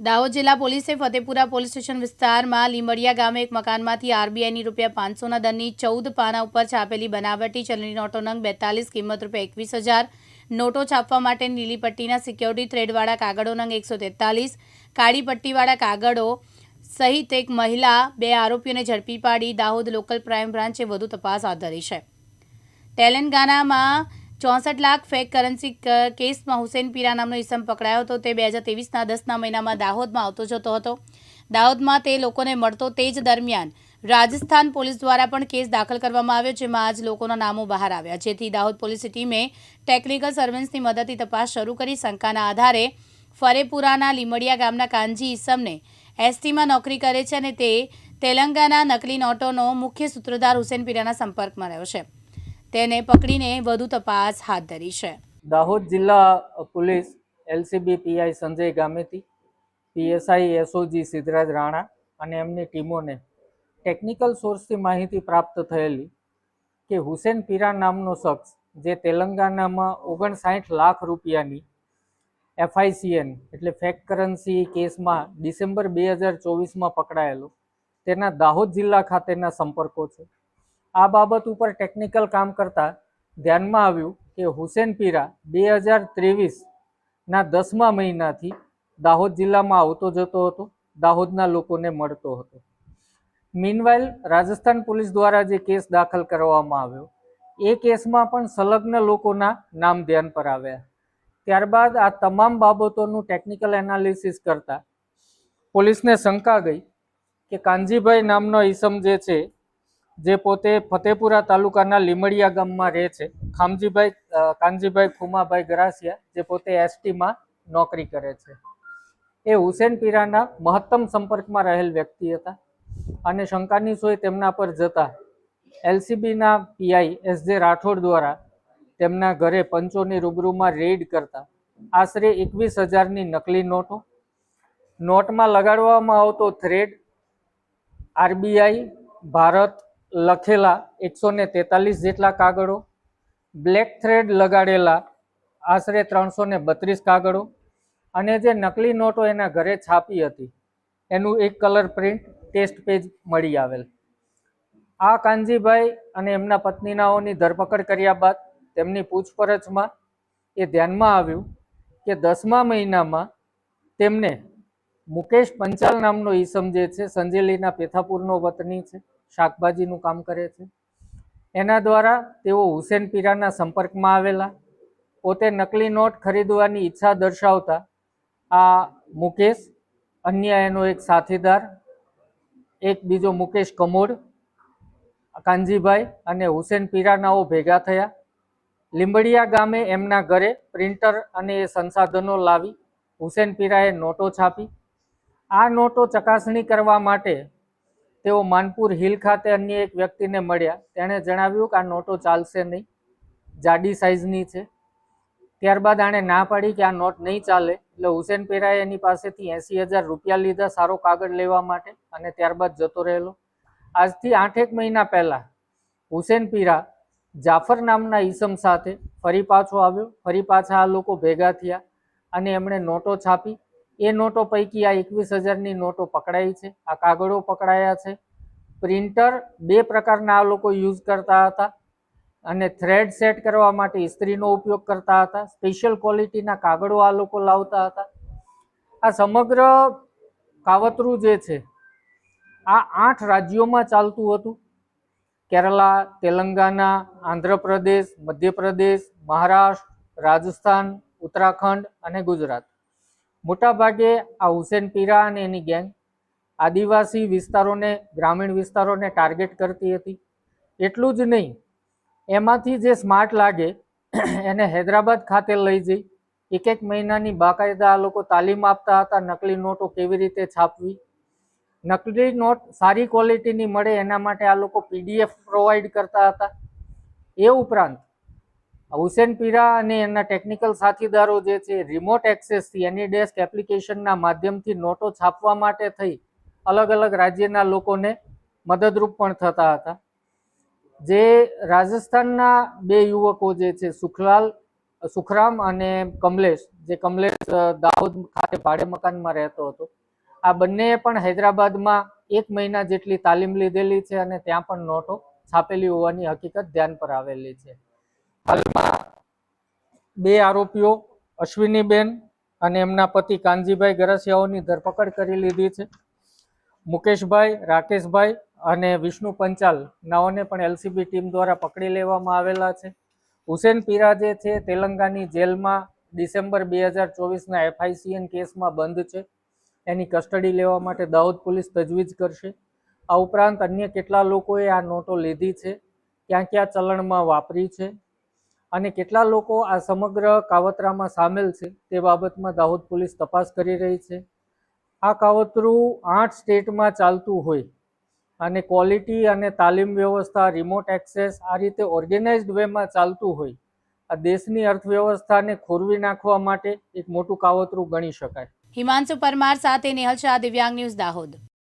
દાહોદ જિલ્લા પોલીસે Fatepura police station વિસ્તારમાં લીમડિયા ગામે એક મકાનમાંથી આરબીઆઈની રૂપિયા પાંચસોના દરની ચૌદ પાના ઉપર છાપેલી બનાવટી ચલણી નોટો નંગ બેતાલીસ, કિંમત રૂપિયા એકવીસ હજાર, નોટો છાપવા માટે નીલી પટ્ટીના સિક્યોરિટી થ્રેડવાળા કાગળો નંગ એકસો તેતાલીસ, કાળી પટ્ટીવાળા કાગળો સહિત એક મહિલા, બે આરોપીઓને ઝડપી પાડી દાહોદ લોકલ પ્રાઇમ બ્રાન્ચે વધુ તપાસ હાથ ધરી છે. તેલંગાનામાં ચોસઠ લાખ ફેક કરન્સી કેસમાં હુસેન પીરા નામનો ઇસમ પકડાયો હતો. તે બે હજાર ત્રેવીસના દસના મહિનામાં દાહોદમાં આવતો જતો હતો દાહોદમાં તે લોકોને મળતો તે જ દરમિયાન રાજસ્થાન પોલીસ દ્વારા પણ કેસ દાખલ કરવામાં આવ્યો, જેમાં આજ લોકોના નામો બહાર આવ્યા. જેથી દાહોદ પોલીસની ટીમે ટેકનિકલ સર્વેન્સની મદદથી તપાસ શરૂ કરી. શંકાના આધારે ફરેપુરાના લીમડિયા ગામના કાનજી ઇસમને એસટીમાં નોકરી કરે છે અને તે તેલંગાના નકલી નોટોનો મુખ્ય સૂત્રધાર હુસેન પીરાના સંપર્કમાં રહ્યો છે. તેને પકડીને વધુ તપાસ હાથ ધરી છે. દાહોદ જિલ્લા police LCB PI Sanjay Gameti, PSI SOG Siddhraj Rana અને એમની ટીમોને ટેકનિકલ સોર્સથી માહિતી પ્રાપ્ત થયેલી કે હુસેન પીરા નામનો શખ્સ, જે તેલંગાનામાં ઓગણસાઠ લાખ રૂપિયાની એફઆઈસીએન એટલે ફેક કરન્સી કેસમાં ડિસેમ્બર બે હજાર ચોવીસમાં પકડાયેલો, તેના દાહોદ જિલ્લા ખાતેના સંપર્કો છે. આ બાબત ઉપર ટેકનિકલ કામ કરતા ધ્યાનમાં આવ્યું કે હુસેન પીરા બે હજાર ત્રેવીસના દસમા મહિનાથી દાહોદ જિલ્લામાં આવતો જતો હતો, દાહોદના લોકોને મળતો હતો. મીનવાઇલ રાજસ્થાન પોલીસ દ્વારા જે કેસ દાખલ કરવામાં આવ્યો, એ કેસમાં પણ સંલગ્ન લોકોના નામ ધ્યાન પર આવ્યા. ત્યારબાદ આ તમામ બાબતોનું ટેકનિકલ એનાલિસિસ કરતા પોલીસને શંકા ગઈ કે કાનજીભાઈ નામનો ઈસમ જે છે જે પોતે ફતેપુરા તાલુકાના લીમડિયા ગામમાં રહે છે. ખામજીભાઈ કાનજીભાઈ ખુમાભાઈ ગરાસિયા જે પોતે એસટીમાં નોકરી કરે છે. એ હુસેન પીરાના મહત્તમ સંપર્કમાં રહેલ વ્યક્તિ હતા અને શંકાની સોય તેમના પર જતા એલસીબીના પીઆઈ એસ જે રાઠોડ દ્વારા તેમના ઘરે પંચોની રૂબરૂમાં રેડ કરતા આશરે એકવીસ હજારની નકલી નોટો, નોટમાં લગાડવામાં આવતો થ્રેડ, આરબીઆઈ, ભારત લખેલા એકસો ને તેતાલીસ જેટલા કાગળો, બ્લેક થ્રેડ લગાડેલા આશરે ત્રણસો ને બત્રીસ કાગળો અને જે નકલી નોટો એના ઘરે છાપી હતી, એનું એક કલર પ્રિન્ટ ટેસ્ટ પેજ મળી આવેલ. આ કાનજીભાઈ અને એમના પત્નીનાઓની ધરપકડ કર્યા બાદ તેમની પૂછપરછમાં એ ધ્યાનમાં આવ્યું કે દસમા મહિનામાં તેમને મુકેશ પંચાલ નામનો ઈસમ જે છે, સંજેલીના પેથાપુરનો વતની છે. શાકભાજીનું કામ કરે છે. એના દ્વારા તેઓ હુસેન પીરાના સંપર્કમાં આવેલા, પોતે નકલી નોટ ખરીદવાની ઈચ્છા દર્શાવતા આ મુકેશ, અન્ય એનો એક સાથીદાર, એક બીજો મુકેશ કમોડ, કાનજીભાઈ અને હુસેન પીરાનાઓ ભેગા થયા. લીંબડિયા ગામે એમના ઘરે પ્રિન્ટર અને એ સંસાધનો લાવી હુસેન પીરાએ નોટો છાપી. આ નોટો ચકાસણી કરવા માટે તેઓ માનપુર હિલ ખાતે અન્ય એક વ્યક્તિને મળ્યા. તેણે જણાવ્યું કે આ નોટો ચાલશે નહીં. જાડી સાઇઝની છે. ત્યારબાદ આણે ના પાડી કે આ નોટ નહીં ચાલે. એટલે હુસેન પેરાએ એની પાસેથી એંસી હજાર રૂપિયા લીધા સારો કાગળ લેવા માટે અને ત્યારબાદ જતો રહેલો. આજથી આઠેક મહિના પહેલાં હુસેન પીરા જાફર નામના ઈસમ સાથે ફરી પાછો આવ્યો. ફરી પાછા આ લોકો ભેગા થયા અને એમણે નોટો છાપી. એ નોટો પૈકી આ એકવીસ હજારની નોટો પકડાઈ છે. આ કાગળો પકડાયા છે. પ્રિન્ટર બે પ્રકારના આ લોકો યુઝ કરતા હતા અને થ્રેડ સેટ કરવા માટે ઇસ્ત્રીનો ઉપયોગ કરતા હતા. સ્પેશિયલ ક્વોલિટીના કાગળો આ લોકો લાવતા હતા. આ સમગ્ર કાવતરું જે છે, આ આઠ રાજ્યોમાં ચાલતું હતું. કેરલા, તેલંગાના, આંધ્રપ્રદેશ, મધ્યપ્રદેશ, મહારાષ્ટ્ર, રાજસ્થાન, ઉત્તરાખંડ અને ગુજરાત. મોટાભાગે આ હુસેન પીરા અને એની ગેંગ આદિવાસી વિસ્તારોને, ગ્રામીણ વિસ્તારોને ટાર્ગેટ કરતી હતી. એટલું જ નહીં, એમાંથી જે સ્માર્ટ લાગે, એને હૈદરાબાદ ખાતે લઈ જઈ. એક એક મહિનાની બાકાયદા આ લોકો તાલીમ આપતા હતા, નકલી નોટો કેવી રીતે છાપવી? નકલી નોટ સારી ક્વોલિટીની મળે એના માટે આ લોકો પીડીએફ પ્રોવાઈડ કરતા હતા. એ ઉપરાંત હુસેન પીરા અને એના ટેકનિકલ સાથીદારો જે છે રિમોટ એક્સેસથી એની ડેસ્ક એપ્લિકેશનના માધ્યમથી નોટો છાપવા માટે થઈ અલગ અલગ રાજ્યના લોકોને મદદરૂપ પણ થતા હતા. જે રાજસ્થાનના બે યુવકો જે છે, સુખલાલ, સુખરામ અને કમલેશ, જે કમલેશ દાહોદ ખાતે ભાડે મકાનમાં રહેતો હતો. આ બંનેએ પણ હૈદરાબાદમાં એક મહિના જેટલી તાલીમ લીધેલી છે અને ત્યાં પણ નોટો છાપેલી હોવાની હકીકત ધ્યાન પર આવેલી છે. હાલમાં બે આરોપીઓ અશ્વિનીબેન અને એમના પતિ કાનજીભાઈ ગરસિયાઓની ધરપકડ કરી લીધી છે. મુકેશભાઈ, રાકેશભાઈ અને વિષ્ણુ પંચાલ નાઓને પણ એલસીબી ટીમ દ્વારા પકડી લેવામાં આવેલા છે. હુસેન પીરા જે છે તેલંગાની જેલમાં ડિસેમ્બર બે હજાર ચોવીસના એફઆઈસીએન કેસમાં બંધ છે. એની કસ્ટડી લેવા માટે દાહોદ પોલીસ તજવીજ કરશે. આ ઉપરાંત અન્ય કેટલા લોકોએ આ નોટો લીધી છે? ક્યાં ક્યાં ચલણમાં વાપરી છે? અને કેટલા લોકો આ સમગ્ર કાવતરામાં સામેલ છે તે બાબતમાં દાહોદ પોલીસ તપાસ કરી રહી છે. આ કાવતરું આઠ સ્ટેટમાં ચાલતું હોય અને ક્વોલિટી અને તાલીમ વ્યવસ્થા રિમોટ એક્સેસ આ રીતે ઓર્ગેનાઇઝડ વેમાં ચાલતું હોય, આ દેશની અર્થવ્યવસ્થાને ખોરવી નાખવા માટે એક મોટું કાવતરું ગણી શકાય. હિમાંશુ પરમાર સાથે નેહલ શાહ, દિવ્યાંગ ન્યૂઝ દાહોદ.